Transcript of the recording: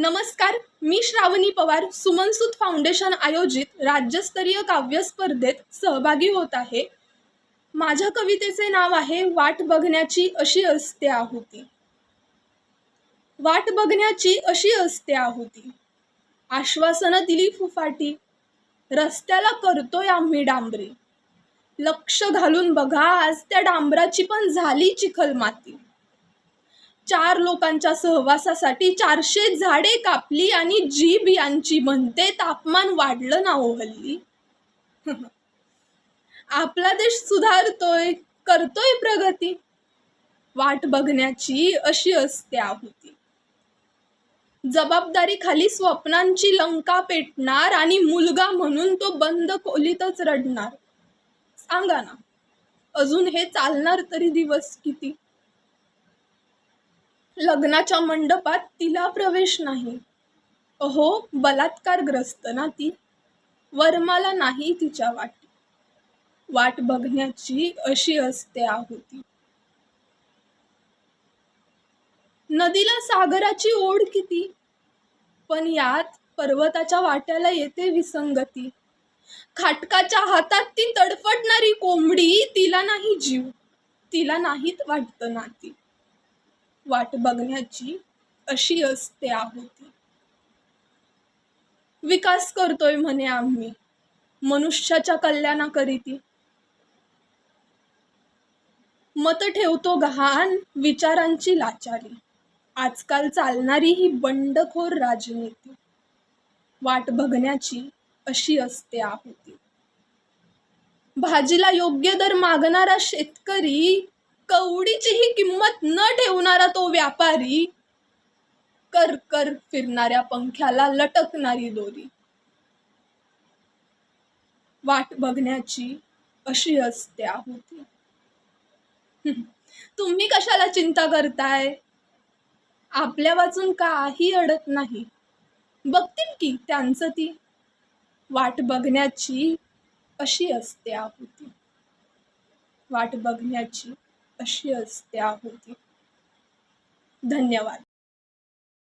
नमस्कार मी श्रावणी पवार सुमनसूत फाउंडेशन आयोजित राज्यस्तरीय काव्य स्पर्धेत सहभागी होत आहे. माझ्या कवितेचे नाव आहे वाट बघण्याची अशी असते आहुती. वाट बघण्याची अशी असते आहुती. आश्वासनं दिली फुफाटी रस्त्याला करतोय आम्ही डांबरी. लक्ष घालून बघा आज त्या डांबराची पण झाली चिखल माती. चार लोकांच्या सहवासासाठी चारशे झाडे कापली आणि जीभ यांची म्हणते तापमान वाढलं ना हो हल्ली? आपला देश सुधारतोय करतोय प्रगती. वाट बघण्याची अशी असते आहुती. जबाबदारी खाली स्वप्नांची लंका पेटणार आणि मुलगा म्हणून तो बंद खोलीतच रडणार. सांगा ना अजून हे चालणार तरी दिवस किती? लग्नाच्या मंडपात तिला प्रवेश नाही. अहो बलात्कारग्रस्त ना ती. वर्माला नाही तिच्या वाटी. वाट बघण्याची अशी असते आहुती. नदीला सागराची ओढ किती? पण यात पर्वताच्या वाट्याला येते विसंगती. खाटकाच्या हातात ती तडफडणारी कोंबडी तिला नाही जीव. तिला नाहीत वाटतं नाती. वाट बघण्याची अशी असते आहुती. विकास करतोय म्हणे आम्ही मनुष्याच्या कल्याणाकरिती. मत ठेवतो घाण विचारांची लाचारी. आजकाल चालणारी ही बंडखोर राजनीती. वाट बघण्याची अशी असते आहुती. भाजीला योग्य दर मागणारा शेतकरी कवडीचीही किंमत न ठेवणारा तो व्यापारी कर कर फिरणाऱ्या पंख्याला लटकणारी दोरी. वाट बघण्याची अशी असते होती तुम्ही कशाला चिंता करताय? आपल्या वाचून काही अडत नाही. बघतील की त्यांचं ती वाट बघण्याची अशी असते होती वाट बघण्याची अशी असते आहुती. धन्यवाद.